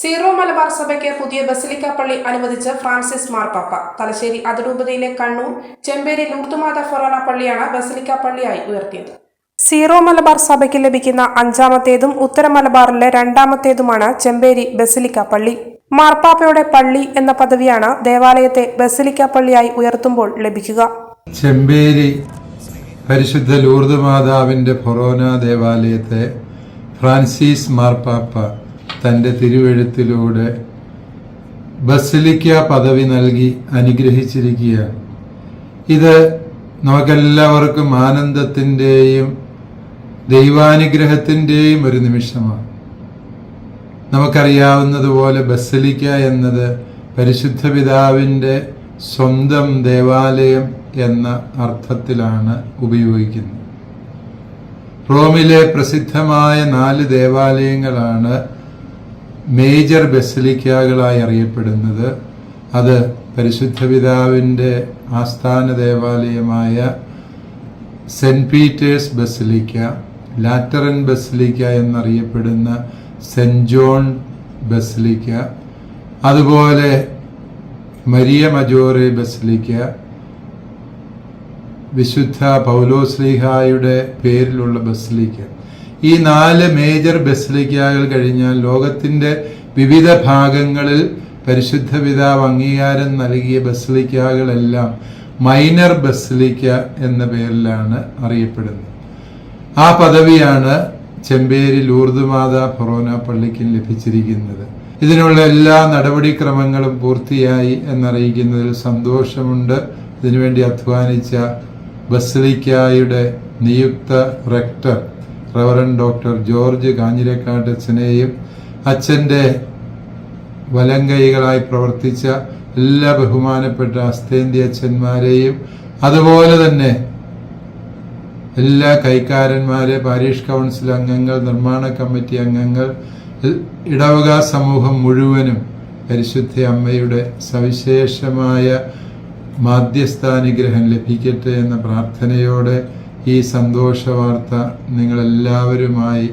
Zero Malabar സഭയ്ക്ക് പുതിയ basilica പള്ളി അനുവദിച്ച് ഫ്രാൻസിസ് മാർപ്പാപ്പ. തലശ്ശേരി അതിരൂപതയിലെ കണ്ണൂർ ചെമ്പേരി ലൂർത്തുമാത ഫൊറോന പള്ളിയാണ് ബസിലിക്ക പള്ളിയായി ഉയർത്തിയത്. സീറോ മലബാർ സഭയ്ക്ക് ലഭിക്കുന്ന അഞ്ചാമത്തേതും ഉത്തര മലബാറിലെ രണ്ടാമത്തേതുമാണ് ചെമ്പേരി ബസിലിക്ക പള്ളി. മാർപ്പാപ്പയുടെ പള്ളി എന്ന പദവിയാണ് ദേവാലയത്തെ ബസിലിക്ക പള്ളിയായി ഉയർത്തുമ്പോൾ ലഭിക്കുക. ചെമ്പേരി പരിശുദ്ധ ലൂർദ് ഫൊറോന ദേവാലയത്തെ ഫ്രാൻസിസ് മാർപ്പാപ്പ തന്റെ തിരുവെഴുത്തിലൂടെ ബസിലിക്ക പദവി നൽകി അനുഗ്രഹിച്ചിരിക്കുകയാണ് ഇത് നമുക്കെല്ലാവർക്കും ആനന്ദത്തിന്റെയും ദൈവാനുഗ്രഹത്തിന്റെയും ഒരു നിമിഷമാണ്. നമുക്കറിയാവുന്നതുപോലെ ബസലിക്ക എന്നത് പരിശുദ്ധ പിതാവിന്റെ സ്വന്തം ദേവാലയം എന്ന അർത്ഥത്തിലാണ് ഉപയോഗിക്കുന്നത്. റോമിലെ പ്രസിദ്ധമായ നാല് ദേവാലയങ്ങളാണ് മേജർ ബസലിക്കകളായി അറിയപ്പെടുന്നത് അത് പരിശുദ്ധ പിതാവിന്റെ ആസ്ഥാന ദേവാലയമായ Saint Peter's basilica Lateran basilica എന്നറിയപ്പെടുന്ന സെന്റ് ജോൺ ബസലിക്ക അതുപോലെ മരിയ മജോറെ ബസലിക്ക വിശുദ്ധ പൗലോസ്ലിഹായുടെ പേരിലുള്ള ബസലിക്ക. ഈ നാല് മേജർ ബസലിക്കകൾ കഴിഞ്ഞാൽ ലോകത്തിന്റെ വിവിധ ഭാഗങ്ങളിൽ പരിശുദ്ധ പിതാവ് അംഗീകാരം നൽകിയ ബസലിക്കകളെല്ലാം മൈനർ ബസലിക്ക എന്ന പേരിലാണ് അറിയപ്പെടുന്നത്. ആ പദവിയാണ് ചെമ്പേരി ലൂർദുമാത ഫൊറോന പള്ളിക്കും ലഭിച്ചിരിക്കുന്നത്. ഇതിനുള്ള എല്ലാ നടപടിക്രമങ്ങളും പൂർത്തിയായി എന്നറിയിക്കുന്നതിൽ സന്തോഷമുണ്ട്. ഇതിനുവേണ്ടി അധ്വാനിച്ച ബസലിക്കായുടെ നിയുക്ത റെക്ടർ റവറൻ ഡോക്ടർ ജോർജ് കാഞ്ഞിരക്കാട്ടച്ചനെയും അച്ഛന്റെ വലങ്കൈകളായി പ്രവർത്തിച്ച എല്ലാ ബഹുമാനപ്പെട്ട അസ്തേന്ത്യ അച്ഛന്മാരെയും അതുപോലെ തന്നെ എല്ലാ കൈക്കാരന്മാരെ പാരീഷ് കൗൺസിൽ അംഗങ്ങൾ നിർമ്മാണ കമ്മിറ്റി അംഗങ്ങൾ ഇടവക സമൂഹം മുഴുവനും പരിശുദ്ധ അമ്മയുടെ സവിശേഷമായ മാധ്യസ്ഥാനുഗ്രഹം ലഭിക്കട്ടെ എന്ന പ്രാർത്ഥനയോടെ ഈ സന്തോഷ വാർത്ത നിങ്ങളെല്ലാവരുമായി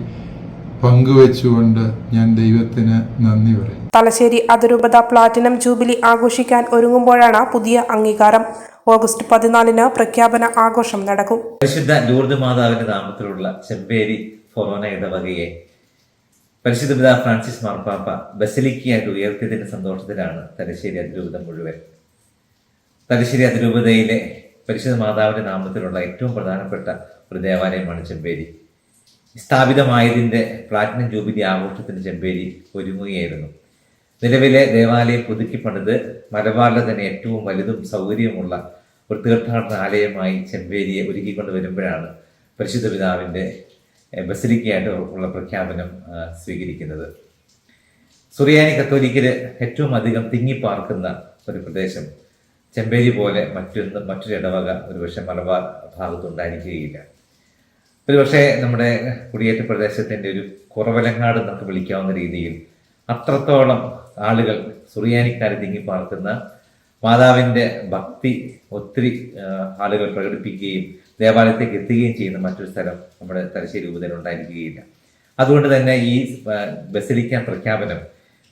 പങ്കുവെച്ചുകൊണ്ട് ഞാൻ ദൈവത്തിന് നന്ദി പറയും തലശ്ശേരി അതിരൂപത പ്ലാറ്റിനം ജൂബിലി ആഘോഷിക്കാൻ ഒരുങ്ങുമ്പോഴാണ് പുതിയ അംഗീകാരം. ഓഗസ്റ്റ് പതിനാലിന് പ്രഖ്യാപന ആഘോഷം നടക്കും. പരിശുദ്ധ ലൂർദ് മാതാവിന്റെ നാമത്തിലുള്ള ചെമ്പേരി ഫൊറോന ഇടവകയെ പരിശുദ്ധ പിതാ ഫ്രാൻസിസ് മാർപ്പാപ്പ ബസലിക്കയായിട്ട് ഉയർത്തിയതിന്റെ സന്തോഷത്തിലാണ് തലശ്ശേരി അതിരൂപത മുഴുവൻ. തലശ്ശേരി അതിരൂപതയിലെ പരിശുദ്ധ മാതാവിന്റെ നാമത്തിലുള്ള ഏറ്റവും പ്രധാനപ്പെട്ട ഒരു ദേവാലയമാണ് ചെമ്പേരി. സ്ഥാപിതമായതിന്റെ പ്ലാറ്റിനം ജൂബിലി ആഘോഷത്തിന് ചെമ്പേരി ഒരുങ്ങുകയായിരുന്നു. നിലവിലെ ദേവാലയം പുതുക്കി പണിത് മലബാറിലെ തന്നെ ഏറ്റവും വലുതും സൗകര്യമുള്ള ഒരു തീർത്ഥാടന ആലയമായി ചെമ്പേരിയെ ഒരുക്കിക്കൊണ്ട് വരുമ്പോഴാണ് പരിശുദ്ധ പിതാവിന്റെ ബസലിക്കയായിട്ട് ഉള്ള പ്രഖ്യാപനം സ്വീകരിക്കുന്നത്. സുറിയാനി കത്തോലിക്കിൽ ഏറ്റവും അധികം തിങ്ങിപ്പാർക്കുന്ന ഒരു പ്രദേശം ചെമ്പേരി പോലെ മറ്റൊന്ന് മറ്റൊരു ഇടവക ഒരുപക്ഷെ മലബാർ ഭാഗത്തുണ്ടായിരിക്കുകയില്ല ഒരുപക്ഷെ നമ്മുടെ കുടിയേറ്റ പ്രദേശത്തിന്റെ ഒരു കുറവലങ്ങാട് നമുക്ക് വിളിക്കാവുന്ന രീതിയിൽ അത്രത്തോളം ആളുകൾ സുറിയാനിക്കാരെ തിങ്ങി പാർക്കുന്ന മാതാവിന്റെ ഭക്തി ഒത്തിരി ആളുകൾ പ്രകടിപ്പിക്കുകയും ദേവാലയത്തേക്ക് എത്തുകയും ചെയ്യുന്ന മറ്റൊരു സ്ഥലം നമ്മുടെ തലശ്ശേരി ഉപതരം ഉണ്ടായിരിക്കുകയില്ല. അതുകൊണ്ട് തന്നെ ഈ ബസലിക്ക പ്രഖ്യാപനം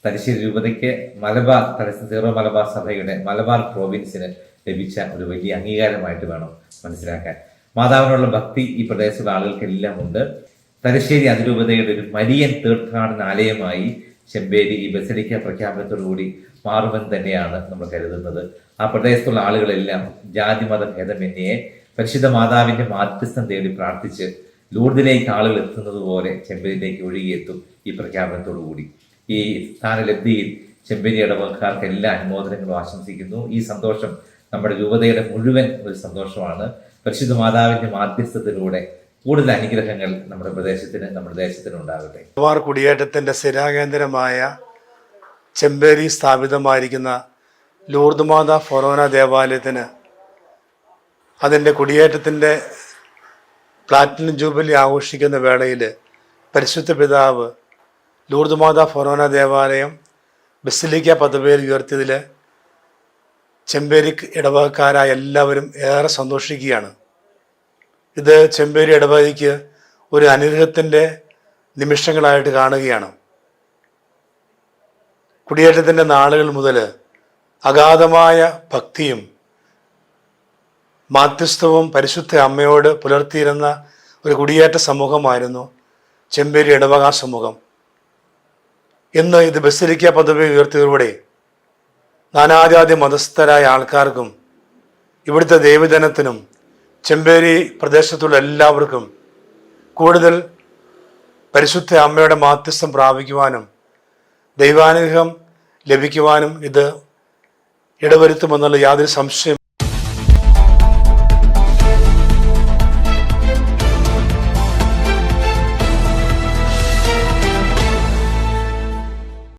തലശ്ശേരി രൂപതയ്ക്ക് മലബാർ തലശ്ശേരി സീറോ മലബാർ സഭയുടെ മലബാർ പ്രോവിൻസിന് ലഭിച്ച ഒരു വലിയ അംഗീകാരമായിട്ട് വേണം മനസ്സിലാക്കാൻ. മാതാവിനുള്ള ഭക്തി ഈ പ്രദേശത്തുള്ള ആളുകൾക്കെല്ലാം ഉണ്ട്. തലശ്ശേരി അതിരൂപതയുടെ ഒരു മരിയൻ തീർത്ഥാടന ആലയമായി ചെമ്പേരി ഈ ബസലിക്ക പ്രഖ്യാപനത്തോടുകൂടി മാറുമെന്ന് തന്നെയാണ് നമ്മൾ കരുതുന്നത്. ആ പ്രദേശത്തുള്ള ആളുകളെല്ലാം ജാതിമത ഭേദമന്യേ പരിശുദ്ധ മാതാവിന്റെ മാധ്യസ്ഥം തേടി പ്രാർത്ഥിച്ച് ലൂർദിലേക്ക് ആളുകൾ എത്തുന്നത് പോലെ ചെമ്പേരിയിലേക്ക് ഒഴുകിയെത്തും ഈ പ്രഖ്യാപനത്തോടുകൂടി ഈ സ്ഥാനലബ്ധിയിൽ ചെമ്പേരി ഇടവക്കാർക്ക് എല്ലാ അനുമോദനങ്ങളും ആശംസിക്കുന്നു. ഈ സന്തോഷം നമ്മുടെ രൂപതയുടെ മുഴുവൻ ഒരു സന്തോഷമാണ്. പരിശുദ്ധ മാതാവിന്റെ മാധ്യസ്ഥത്തിലൂടെ കൂടുതൽ അനുഗ്രഹങ്ങൾ നമ്മുടെ പ്രദേശത്തിന് നമ്മുടെ ദേശത്തിന് ഉണ്ടാകട്ടെ. മലബാർ കുടിയേറ്റത്തിന്റെ സ്ഥിരാകേന്ദ്രമായ ചെമ്പേരി സ്ഥാപിതമായിരിക്കുന്ന ലൂർദ് മാതാ ഫൊറോന ദേവാലയത്തിന് അതിന്റെ കുടിയേറ്റത്തിന്റെ പ്ലാറ്റിനം ജൂബിലി ആഘോഷിക്കുന്ന വേളയിൽ പരിശുദ്ധ പിതാവ് ലൂർദ് മാത ഫൊറോന ദേവാലയം ബസിലിക്ക പദവിയിൽ ഉയർത്തിയതിൽ ചെമ്പേരി ഇടവകക്കാരായ എല്ലാവരും ഏറെ സന്തോഷിക്കുകയാണ്. ഇത് ചെമ്പേരി ഇടവകയ്ക്ക് ഒരു അനുഗ്രഹത്തിന്റെ നിമിഷങ്ങളായിട്ട് കാണുകയാണ്. കുടിയേറ്റത്തിന്റെ നാളുകൾ മുതൽ അഗാധമായ ഭക്തിയും മാധ്യസ്ഥവും പരിശുദ്ധ അമ്മയോട് പുലർത്തിയിരുന്ന ഒരു കുടിയേറ്റ സമൂഹമായിരുന്നു ചെമ്പേരി ഇടവക സമൂഹം. ഇന്ന് ഇത് ബസിലിക്ക പദവി ഉയർത്തിയതിലൂടെ നാനാജാതി മതസ്ഥരായ ആൾക്കാർക്കും ഇവിടുത്തെ ദേവജനത്തിനും ചെമ്പേരി പ്രദേശത്തുള്ള എല്ലാവർക്കും കൂടുതൽ പരിശുദ്ധ അമ്മയുടെ മാധ്യസ്ഥം പ്രാപിക്കുവാനും ദൈവാനുഗ്രഹം ലഭിക്കുവാനും ഇത് ഇടവരുത്തുമെന്നുള്ള യാതൊരു സംശയം